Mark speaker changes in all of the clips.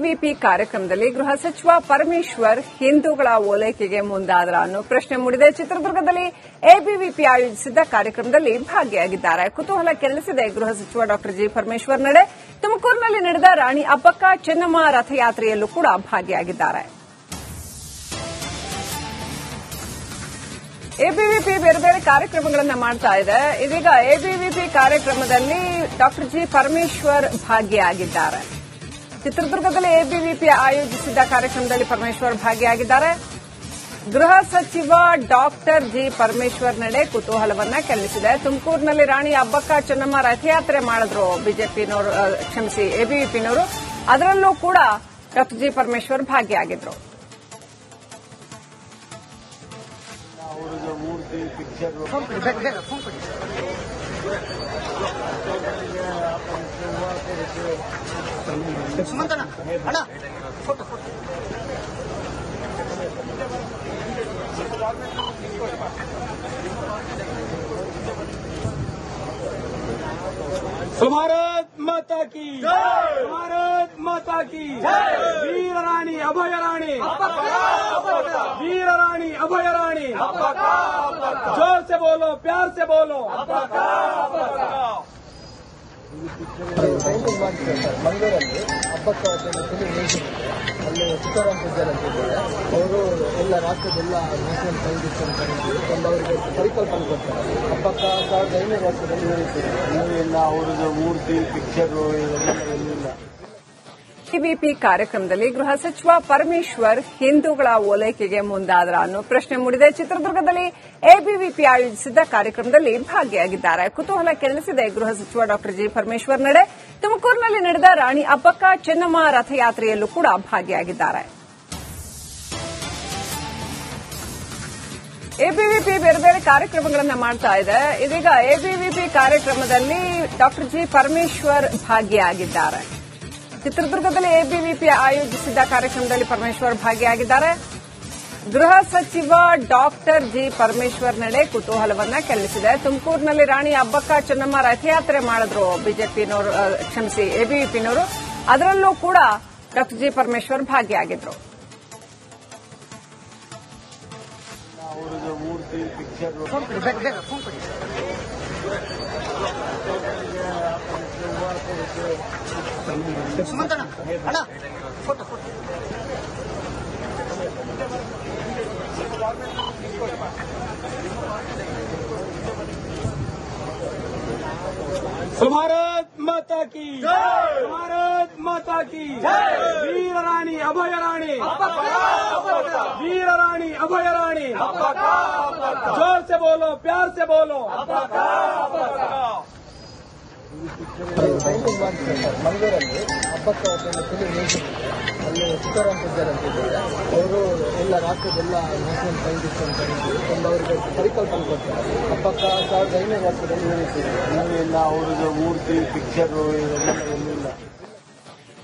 Speaker 1: ABVP ಕಾರ್ಯಕ್ರಮದಲ್ಲಿ ಗೃಹ ಸಚಿವ ಪರಮೇಶ್ವರ್ ಹಿಂದೂಗಳ ಓಲೈಕೆಗೆ ಮುಂದಾದ್ರ ಅನ್ನೋ ಪ್ರಶ್ನೆ ಮೂಡಿದೆ. ಚಿತ್ರದುರ್ಗದಲ್ಲಿ ಎಬಿವಿಪಿ ಆಯೋಜಿಸಿದ್ದ ಕಾರ್ಯಕ್ರಮದಲ್ಲಿ ಭಾಗಿಯಾಗಿದ್ದಾರೆ. ಕುತೂಹಲ ಕೆಲಸಿದೆ ಗೃಹ ಸಚಿವ ಡಾ ಜಿ ಪರಮೇಶ್ವರ್ ನಡೆ. ತುಮಕೂರಿನಲ್ಲಿ ನಡೆದ ರಾಣಿ ಅಬ್ಬಕ್ಕ ಚೆನ್ನಮ್ಮ ರಥಯಾತ್ರೆಯಲ್ಲೂ ಕೂಡ ಭಾಗಿಯಾಗಿದ್ದಾರೆ. ಎಬಿವಿಪಿ ಬೇರೆ ಬೇರೆ ಕಾರ್ಯಕ್ರಮಗಳನ್ನು ಮಾಡ್ತಾ ಇದೆ. ಇದೀಗ ಎಬಿವಿಪಿ ಕಾರ್ಯಕ್ರಮದಲ್ಲಿ ಡಾಕ್ಟರ್ ಜಿ ಪರಮೇಶ್ವರ್ ಭಾಗಿಯಾಗಿದ್ದಾರೆ. ಚಿತ್ರದುರ್ಗದಲ್ಲಿ ಎಬಿವಿಪಿ ಆಯೋಜಿಸಿದ್ದ ಕಾರ್ಯಕ್ರಮದಲ್ಲಿ ಪರಮೇಶ್ವರ್ ಭಾಗಿಯಾಗಿದ್ದಾರೆ. ಗೃಹ ಸಚಿವ ಡಾಕ್ಟರ್ ಜಿ ಪರಮೇಶ್ವರ್ ನಡೆ ಕುತೂಹಲವನ್ನ ಕೆರಳಿಸಿದೆ ತುಮಕೂರಿನಲ್ಲಿ ರಾಣಿ ಅಬ್ಬಕ್ಕ ಚೆನ್ನಮ್ಮ ರಥಯಾತ್ರೆ ಮಾಡಿದ್ರು ಬಿಜೆಪಿನವರು ಕ್ಷಮಿಸಿ ಎಬಿವಿಪಿನವರು ಅದರಲ್ಲೂ ಕೂಡ ಡಾಕ್ಟರ್ ಜಿ ಪರಮೇಶ್ವರ್ ಭಾಗಿಯಾಗಿದ್ರು.
Speaker 2: ಮೂರ್ತಿ
Speaker 3: بھارت ماتا کی بھارت ماتا کی ویر رانی ابھی رانی ویر رانی ابھی رانی زور سے بولو
Speaker 2: پیار سے بولو ಮಂಗಳೂರಲ್ಲಿ ಹಬ್ಬಕ್ಕ ಫಿಲಿಂ ಅಲ್ಲಿ ತುಕಾರಾಮ್ ಪೂಜಾರ್ ಅಂತ ಇದ್ದಾರೆ ಅವರು ಎಲ್ಲ ರಾಜ್ಯದ ಎಲ್ಲ ಮುಸ್ಲಿಂ ಸೈಂಟಿಸ್ಟ್ ಅಂತ ಅವರಿಗೆ ಪರಿಕಲ್ಪನೆ ಕೊಡ್ತಾರೆ ಹಬ್ಬಕ್ಕ ಸಾವಿರದ ಐನೂರು ವರ್ಷದಲ್ಲಿ ಇನ್ನೂ ಎಲ್ಲ ಅವ್ರದ್ದು ಮೂರ್ತಿ ಪಿಕ್ಚರು ಇವೆಲ್ಲ ಎಲ್ಲಿಲ್ಲ
Speaker 1: ಟಿಬಿಪಿ ಕಾರ್ಯಕ್ರಮದಲ್ಲಿ ಗೃಹ ಸಚಿವ ಪರಮೇಶ್ವರ್ ಹಿಂದೂಗಳ ಓಲೈಕೆಗೆ ಮುಂದಾದ್ರ ಅನ್ನೋ ಪ್ರಶ್ನೆ ಮೂಡಿದೆ. ಚಿತ್ರದುರ್ಗದಲ್ಲಿ ಎಬಿವಿಪಿ ಆಯೋಜಿಸಿದ್ದ ಕಾರ್ಯಕ್ರಮದಲ್ಲಿ ಭಾಗಿಯಾಗಿದ್ದಾರೆ. ಕುತೂಹಲ ಕೆರಳಿಸಿದೆ ಗೃಹ ಸಚಿವ ಡಾ ಜಿ ಪರಮೇಶ್ವರ್ ನಡೆ. ತುಮಕೂರಿನಲ್ಲಿ ನಡೆದ ರಾಣಿ ಅಬ್ಬಕ್ಕ ಚೆನ್ನಮ್ಮ ರಥಯಾತ್ರೆಯಲ್ಲೂ ಕೂಡ ಭಾಗಿಯಾಗಿದ್ದಾರೆ. ಎಬಿವಿಪಿ ಬೇರೆ ಬೇರೆ ಕಾರ್ಯಕ್ರಮಗಳನ್ನು ಮಾಡ್ತಾ ಇದೆ. ಇದೀಗ ಎಬಿವಿಪಿ ಕಾರ್ಯಕ್ರಮದಲ್ಲಿ ಡಾ ಜಿ ಪರಮೇಶ್ವರ್ ಭಾಗಿಯಾಗಿದ್ದಾರೆ. ಚಿತ್ರದುರ್ಗದಲ್ಲಿ ಎಬಿವಿಪಿ ಆಯೋಜಿಸಿದ್ದ ಕಾರ್ಯಕ್ರಮದಲ್ಲಿ ಪರಮೇಶ್ವರ್ ಭಾಗಿಯಾಗಿದ್ದಾರೆ. ಗೃಹ ಸಚಿವ ಡಾಕ್ಟರ್ ಜಿ ಪರಮೇಶ್ವರ್ ನಡೆ ಕುತೂಹಲವನ್ನ ಕೆರಳಿಸಿದೆ ತುಮಕೂರಿನಲ್ಲಿ ರಾಣಿ ಅಬ್ಬಕ್ಕ ಚೆನ್ನಮ್ಮ ರಥಯಾತ್ರೆ ಮಾಡಿದ್ರು ಬಿಜೆಪಿನವರು ಕ್ಷಮಿಸಿ ಎಬಿವಿಪಿನವರು. ಅದರಲ್ಲೂ ಕೂಡ ಡಾಕ್ಟರ್ ಜಿ ಪರಮೇಶ್ವರ್ ಭಾಗಿಯಾಗಿದ್ರು.
Speaker 2: ಮೂರ್ತಿ
Speaker 3: بھارت ماتا کی بھارت ماتا کی ویر رانی ابھی رانی ویر رانی ابھی رانی زور سے بولو
Speaker 2: پیار سے بولو ಮಂಗಳೂರಲ್ಲಿ ಹಬ್ಬಕ್ಕ ಫಿಲಿಂ ಅಲ್ಲಿ ತುಕಾರಾಮ್ ಪೂಜಾರಿ ಅಂತ ಅವರು ಎಲ್ಲ ರಾಷ್ಟ್ರದೆಲ್ಲ ಮುಸ್ಲಿಂ ಸೈಂಟಿಸ್ಟ್ ಅಂತ ಒಂದು ಅವರಿಗೆ ಪರಿಕಲ್ಪನೆ ಕೊಡ್ತಾರೆ ಹಬ್ಬಕ್ಕ ಸಾವಿರದ ಐನೂರು ವರ್ಷದಲ್ಲಿ ಎಲ್ಲ ಅವರದ್ದು ಮೂರ್ತಿ ಪಿಕ್ಚರು ಇವೆಲ್ಲ ಎಲ್ಲಿಲ್ಲ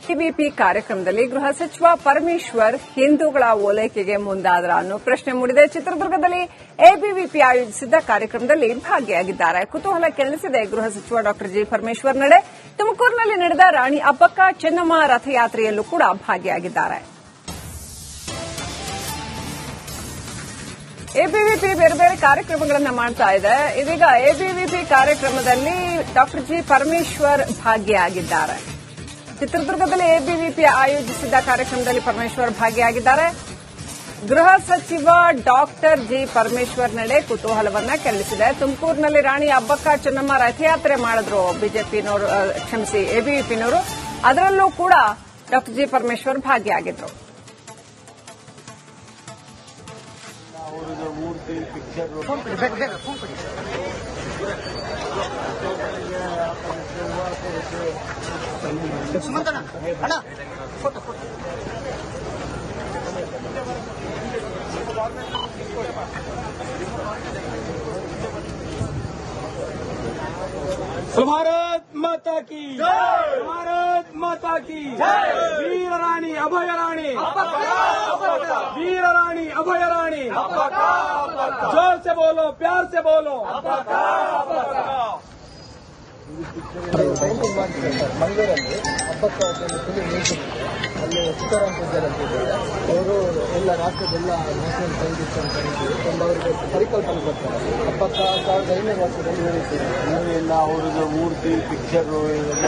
Speaker 1: ಟಿಬಿಪಿ ಕಾರ್ಯಕ್ರಮದಲ್ಲಿ ಗೃಹ ಸಚಿವ ಪರಮೇಶ್ವರ್ ಹಿಂದೂಗಳ ಓಲೈಕೆಗೆ ಮುಂದಾದ್ರ ಅನ್ನೋ ಪ್ರಶ್ನೆ ಮೂಡಿದೆ. ಚಿತ್ರದುರ್ಗದಲ್ಲಿ ಎಬಿವಿಪಿ ಆಯೋಜಿಸಿದ್ದ ಕಾರ್ಯಕ್ರಮದಲ್ಲಿ ಭಾಗಿಯಾಗಿದ್ದಾರೆ. ಕುತೂಹಲ ಕೆರಳಿಸಿದೆ ಗೃಹ ಸಚಿವ ಡಾ ಜಿ ಪರಮೇಶ್ವರ್ ನಡೆ. ತುಮಕೂರಿನಲ್ಲಿ ನಡೆದ ರಾಣಿ ಅಬ್ಬಕ್ಕ ಚೆನ್ನಮ್ಮ ರಥಯಾತ್ರೆಯಲ್ಲೂ ಕೂಡ ಭಾಗಿಯಾಗಿದ್ದಾರೆ. ಎಬಿವಿಪಿ ಬೇರೆ ಬೇರೆ ಕಾರ್ಯಕ್ರಮಗಳನ್ನು ಮಾಡ್ತಾ ಇದೆ. ಇದೀಗ ಎಬಿವಿಪಿ ಕಾರ್ಯಕ್ರಮದಲ್ಲಿ ಡಾ ಜಿ ಪರಮೇಶ್ವರ್ ಭಾಗಿಯಾಗಿದ್ದಾರೆ. ಚಿತ್ರದುರ್ಗದಲ್ಲಿ ಎಬಿವಿಪಿ ಆಯೋಜಿಸಿದ್ದ ಕಾರ್ಯಕ್ರಮದಲ್ಲಿ ಪರಮೇಶ್ವರ್ ಭಾಗಿಯಾಗಿದ್ದಾರೆ. ಗೃಹ ಸಚಿವ ಡಾಕ್ಟರ್ ಜಿ ಪರಮೇಶ್ವರ್ ನಡೆ ಕುತೂಹಲವನ್ನ ಕೆರಳಿಸಿದೆ. ತುಮಕೂರಿನಲ್ಲಿ ರಾಣಿ ಅಬ್ಬಕ್ಕ ಚೆನ್ನಮ್ಮ ರಥಯಾತ್ರೆ ಮಾಡಿದ್ರು ಬಿಜೆಪಿನವರು ಕ್ಷಮಿಸಿ ಎಬಿವಿಪಿನವರು. ಅದರಲ್ಲೂ ಕೂಡ ಡಾಕ್ಟರ್ ಜಿ ಪರಮೇಶ್ವರ್ ಭಾಗಿಯಾಗಿದ್ರು.
Speaker 2: ಮೂರ್ತಿ
Speaker 3: بھارت ماتا کی بھارت ماتا کی ویر رانی ابھی رانی ویر رانی ابھی رانی زور سے بولو پیار سے بولو
Speaker 2: ಪೇಂಟಿಂಗ್ ಮಾಡ್ತಿದ್ದಾರೆ ಸರ್ ಮಂಗಳೂರಲ್ಲಿ ಹಬ್ಬಕ್ಕ ಒಂದು ಫಿಲಿಂ ಮೇಕಿಂಗ್ ಇದೆ ಅಲ್ಲಿ ಸೀತಾರಾಮ್ ಅಂತ ಇದ್ದಾರೆ ಅವರು ಎಲ್ಲ ರಾಷ್ಟ್ರದೆಲ್ಲ ನ್ಯಾಷನಲ್ ಸೈಂಟಿಸ್ಟ್ ಅಂತ ಒಂದು ಅವರಿಗೆ ಪರಿಕಲ್ಪನೆ ಕೊಡ್ತಾರೆ ಹಬ್ಬಕ್ಕ ಸಾವಿರದ ಐನೂರು ವರ್ಷದಲ್ಲಿ ಎಲ್ಲ ಅವ್ರದ್ದು ಮೂರ್ತಿ ಪಿಕ್ಚರು ಇವೆಲ್ಲ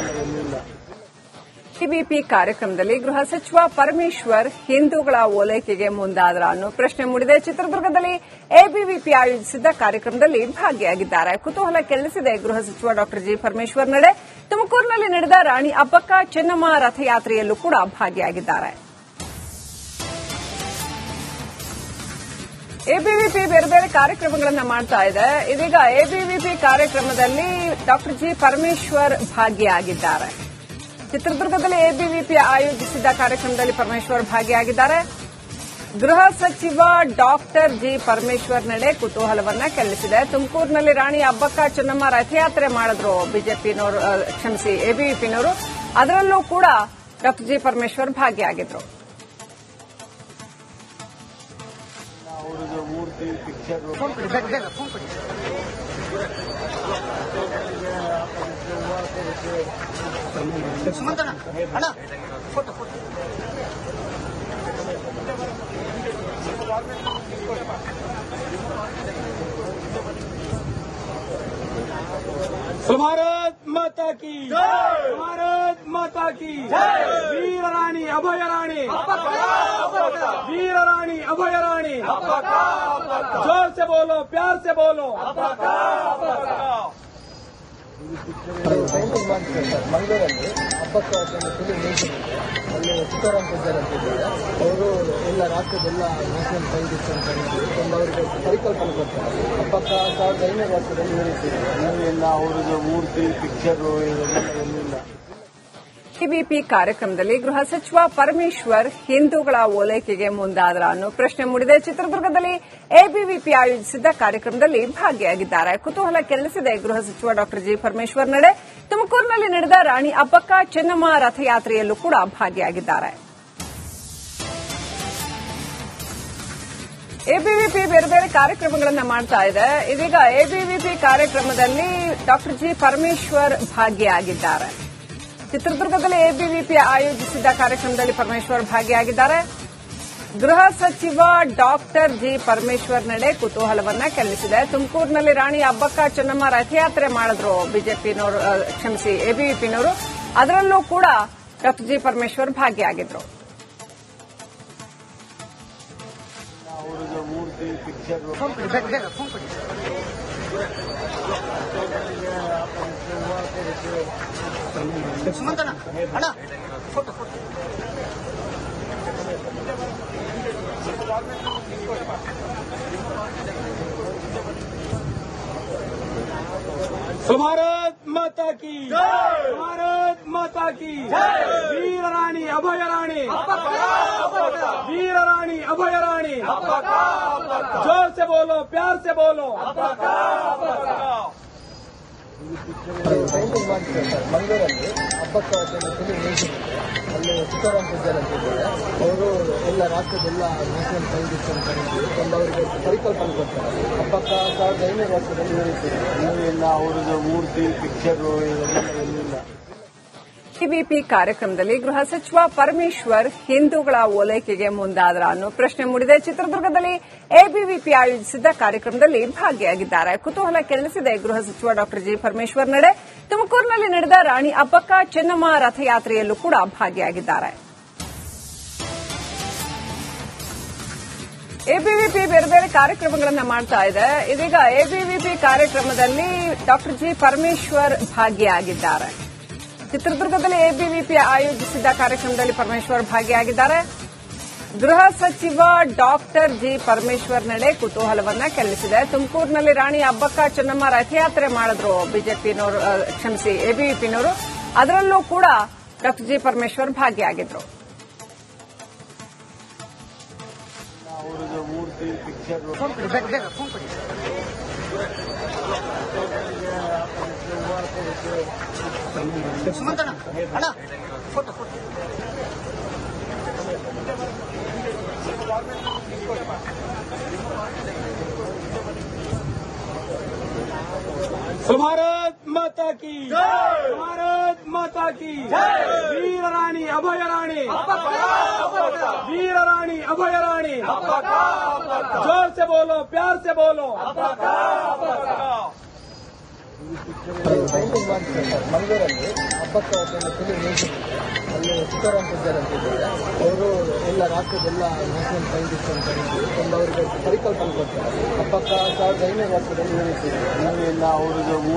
Speaker 1: ಟಿಬಿಪಿ ಕಾರ್ಯಕ್ರಮದಲ್ಲಿ ಗೃಹ ಸಚಿವ ಪರಮೇಶ್ವರ್ ಹಿಂದೂಗಳ ಓಲೈಕೆಗೆ ಮುಂದಾದ್ರ ಅನ್ನೋ ಪ್ರಶ್ನೆ ಮೂಡಿದೆ. ಚಿತ್ರದುರ್ಗದಲ್ಲಿ ಎಬಿವಿಪಿ ಆಯೋಜಿಸಿದ್ದ ಕಾರ್ಯಕ್ರಮದಲ್ಲಿ ಭಾಗಿಯಾಗಿದ್ದಾರೆ. ಕುತೂಹಲ ಕೆರಳಿಸಿದೆ ಗೃಹ ಸಚಿವ ಡಾ ಜಿ ಪರಮೇಶ್ವರ್ ನಡೆ ತುಮಕೂರಿನಲ್ಲಿ ನಡೆದ ರಾಣಿ ಅಬ್ಬಕ್ಕ ಚೆನ್ನಮ್ಮ ರಥಯಾತ್ರೆಯಲ್ಲೂ ಕೂಡ ಭಾಗಿಯಾಗಿದ್ದಾರೆ. ಎಬಿವಿಪಿ ಬೇರೆ ಬೇರೆ ಕಾರ್ಯಕ್ರಮಗಳನ್ನು ಮಾಡ್ತಾ ಇದೆ. ಇದೀಗ ಎಬಿವಿಪಿ ಕಾರ್ಯಕ್ರಮದಲ್ಲಿ ಡಾ ಜಿ ಪರಮೇಶ್ವರ್ ಭಾಗಿಯಾಗಿದ್ದಾರೆ. ಚಿತ್ರದುರ್ಗದಲ್ಲಿ ಎಬಿವಿಪಿ ಆಯೋಜಿಸಿದ್ದ ಕಾರ್ಯಕ್ರಮದಲ್ಲಿ ಪರಮೇಶ್ವರ್ ಭಾಗಿಯಾಗಿದ್ದಾರೆ. ಗೃಹ ಸಚಿವ ಡಾಕ್ಟರ್ ಜಿ ಪರಮೇಶ್ವರ್ ನಡೆ ಕುತೂಹಲವನ್ನ ಕೆರಳಿಸಿದೆ ತುಮಕೂರಿನಲ್ಲಿ ರಾಣಿ ಅಬ್ಬಕ್ಕ ಚೆನ್ನಮ್ಮ ರಥಯಾತ್ರೆ ಮಾಡಿದ್ರು ಬಿಜೆಪಿನವರು ಕ್ಷಮಿಸಿ ಎಬಿವಿಪಿನವರು ಅದರಲ್ಲೂ ಕೂಡ ಡಾಕ್ಟರ್ ಜಿ ಪರಮೇಶ್ವರ್ ಭಾಗಿಯಾಗಿದ್ರು.
Speaker 3: بھارت ماتا کی۔ بھارت ماتا کی۔ ویر رانی ابھی رانی۔ ویر رانی ابھی رانی۔ جور سے بولو،
Speaker 2: پیار سے بولو۔ ಮಂಗಳೂರಲ್ಲಿ ಹಬ್ಬಕ್ಕೆ ಅದನ್ನು ಫಿಲಿಂ ಇದೆ ಅಲ್ಲಿ ಸೀತಾರಾಮ್ ಪೂಜಾರ್ ಅಂತ ಅವರು ಎಲ್ಲ ರಾಜ್ಯದೆಲ್ಲ ನ್ಯಾಷನಲ್ ಸೈಂಟಿಸ್ಟ್ ಅಂತ ಒಂದು ಅವರಿಗೆ ಪರಿಕಲ್ಪನೆ ಕೊಡ್ತಾರೆ ಹಬ್ಬಕ್ಕ ಸಾವಿರದ ಐನೂರು ವರ್ಷದಲ್ಲಿ ಹೇಳಿದ್ದಾರೆ ಅವರಿಗೆ ಅವ್ರದ್ದು ಮೂರ್ತಿ ಪಿಕ್ಚರು ಇವೆಲ್ಲ
Speaker 1: ಟಿಬಿಪಿ ಕಾರ್ಯಕ್ರಮದಲ್ಲಿ ಗೃಹ ಸಚಿವ ಪರಮೇಶ್ವರ್ ಹಿಂದೂಗಳ ಓಲೈಕೆಗೆ ಮುಂದಾದ್ರ ಅನ್ನೋ ಪ್ರಶ್ನೆ ಮೂಡಿದೆ. ಚಿತ್ರದುರ್ಗದಲ್ಲಿ ಎಬಿವಿಪಿ ಆಯೋಜಿಸಿದ್ದ ಕಾರ್ಯಕ್ರಮದಲ್ಲಿ ಭಾಗಿಯಾಗಿದ್ದಾರೆ. ಕುತೂಹಲ ಕೆರಳಿಸಿದೆ ಗೃಹ ಸಚಿವ ಡಾ ಜಿ ಪರಮೇಶ್ವರ್ ನಡೆ. ತುಮಕೂರಿನಲ್ಲಿ ನಡೆದ ರಾಣಿ ಅಬ್ಬಕ್ಕ ಚೆನ್ನಮ್ಮ ರಥಯಾತ್ರೆಯಲ್ಲೂ ಕೂಡ ಭಾಗಿಯಾಗಿದ್ದಾರೆ. ಎಬಿವಿಪಿ ಬೇರೆ ಬೇರೆ ಕಾರ್ಯಕ್ರಮಗಳನ್ನು ಮಾಡ್ತಾ ಇದೆ. ಇದೀಗ ಎಬಿವಿಪಿ ಕಾರ್ಯಕ್ರಮದಲ್ಲಿ ಡಾ ಜಿ ಪರಮೇಶ್ವರ್ ಭಾಗಿಯಾಗಿದ್ದಾರೆ. ಚಿತ್ರದುರ್ಗದಲ್ಲಿ ಎಬಿವಿಪಿ ಆಯೋಜಿಸಿದ್ದ ಕಾರ್ಯಕ್ರಮದಲ್ಲಿ ಪರಮೇಶ್ವರ್ ಭಾಗಿಯಾಗಿದ್ದಾರೆ. ಗೃಹ ಸಚಿವ ಡಾಕ್ಟರ್ ಜಿ ಪರಮೇಶ್ವರ್ ನಡೆ ಕುತೂಹಲವನ್ನ ಕೆರಳಿಸಿದೆ ತುಮಕೂರಿನಲ್ಲಿ ರಾಣಿ ಅಬ್ಬಕ್ಕ ಚೆನ್ನಮ್ಮ ರಥಯಾತ್ರೆ ಮಾಡಿದ್ರು ಬಿಜೆಪಿನವರು ಕ್ಷಮಿಸಿ ಎಬಿವಿಪಿನವರು ಅದರಲ್ಲೂ ಕೂಡ ಡಾಕ್ಟರ್ ಜಿ ಪರಮೇಶ್ವರ್ ಭಾಗಿಯಾಗಿದ್ರು.
Speaker 2: ಮೂರ್ತಿ
Speaker 3: بھارت ماتا کی بھارت ماتا کی ویر رانی ابھیا رانی ویر رانی ابھیا رانی زور سے بولو
Speaker 2: پیار سے بولو ಮಂಗಳೂರಲ್ಲಿ ಹಬ್ಬಕ್ಕ ಒಂದು ಫಿಲಿಂ ಮೇಕಿಂಗ್ ಇದೆ ಅಲ್ಲಿ ಸೀತಾರಾಮ್ ಪೂಜಾರ್ ಅಂತ ಇದ್ದಾರೆ ಅವರು ಎಲ್ಲ ರಾಜ್ಯದೆಲ್ಲ ನ್ಯಾಷನಲ್ ಸೈಂಟಿಸ್ಟ್ ಅಂತ ಅವರಿಗೆ ಪರಿಕಲ್ಪನೆ ಕೊಡ್ತಾರೆ ಹಬ್ಬಕ್ಕ ಸಾವಿರದ ಐನೂರು ವರ್ಷದಲ್ಲಿ ಇನ್ನೂ ಎಲ್ಲ ಅವ್ರದ್ದು ಮೂರ್ತಿ ಪಿಕ್ಚರು ಇವೆಲ್ಲ ಏನಿಲ್ಲ
Speaker 1: ಟಿಬಿಪಿ ಕಾರ್ಯಕ್ರಮದಲ್ಲಿ ಗೃಹ ಸಚಿವ ಪರಮೇಶ್ವರ್ ಹಿಂದೂಗಳ ಓಲೈಕೆಗೆ ಮುಂದಾದ್ರ ಅನ್ನೋ ಪ್ರಶ್ನೆ ಮೂಡಿದೆ. ಚಿತ್ರದುರ್ಗದಲ್ಲಿ ಎಬಿವಿಪಿ ಆಯೋಜಿಸಿದ್ದ ಕಾರ್ಯಕ್ರಮದಲ್ಲಿ ಭಾಗಿಯಾಗಿದ್ದಾರೆ. ಕುತೂಹಲ ಕೆರಳಿಸಿದೆ ಗೃಹ ಸಚಿವ ಡಾ ಜಿ ಪರಮೇಶ್ವರ್ ನಡೆ. ತುಮಕೂರಿನಲ್ಲಿ ನಡೆದ ರಾಣಿ ಅಬ್ಬಕ್ಕ ಚೆನ್ನಮ್ಮ ರಥಯಾತ್ರೆಯಲ್ಲೂ ಕೂಡ ಭಾಗಿಯಾಗಿದ್ದಾರೆ. ಎಬಿವಿಪಿ ಬೇರೆ ಬೇರೆ ಕಾರ್ಯಕ್ರಮಗಳನ್ನು ಮಾಡ್ತಾ ಇದೆ. ಇದೀಗ ಎಬಿವಿಪಿ ಕಾರ್ಯಕ್ರಮದಲ್ಲಿ ಡಾ ಜಿ ಪರಮೇಶ್ವರ್ ಭಾಗಿಯಾಗಿದ್ದಾರೆ. ಚಿತ್ರದುರ್ಗದಲ್ಲಿ ಎಬಿವಿಪಿ ಆಯೋಜಿಸಿದ್ದ ಕಾರ್ಯಕ್ರಮದಲ್ಲಿ ಪರಮೇಶ್ವರ್ ಭಾಗಿಯಾಗಿದ್ದಾರೆ. ಗೃಹ ಸಚಿವ ಡಾಕ್ಟರ್ ಜಿ ಪರಮೇಶ್ವರ್ ನಡೆ ಕುತೂಹಲವನ್ನ ಕೆಲ್ಲಿಸಿದೆ. ತುಮಕೂರಿನಲ್ಲಿ ರಾಣಿ ಅಬ್ಬಕ್ಕ ಚೆನ್ನಮ್ಮ ರಥಯಾತ್ರೆ ಮಾಡಿದ್ರು ಬಿಜೆಪಿನವರು ಕ್ಷಮಿಸಿ ಎಬಿವಿಪಿನವರು. ಅದರಲ್ಲೂ ಕೂಡ ಡಾಕ್ಟರ್ ಜಿ ಪರಮೇಶ್ವರ್ ಭಾಗಿಯಾಗಿದ್ರು.
Speaker 2: ಮೂರ್ತಿ
Speaker 1: بھارت ماتا کی بھارت ماتا کی ویر رانی ابھی رانی ویر رانی ابھی رانی زور سے بولو
Speaker 2: پیار سے بولو ಮಂಗಳೂರಲ್ಲಿ ಹಬ್ಬಕ್ಕೆ ಒಂದು ಫಿಲಿಂ ಅಲ್ಲಿ ಪೂಜಾರ್ ಅಂತ ಇದ್ದಾರೆ ಅವರು ಎಲ್ಲ ರಾಷ್ಟ್ರದೆಲ್ಲ ನ್ಯಾಷನಲ್ ಸೈಂಟಿಸ್ಟ್ ಅಂತ ಒಂದು ಅವರಿಗೆ ಪರಿಕಲ್ಪನೆ ಕೊಡ್ತಾರೆ ಹಬ್ಬಕ್ಕ ಸಾವಿರದ ಐನೂರು ವರ್ಷದಲ್ಲಿ
Speaker 4: ನಾವೆಲ್ಲ ಅವ್ರಿಗೆ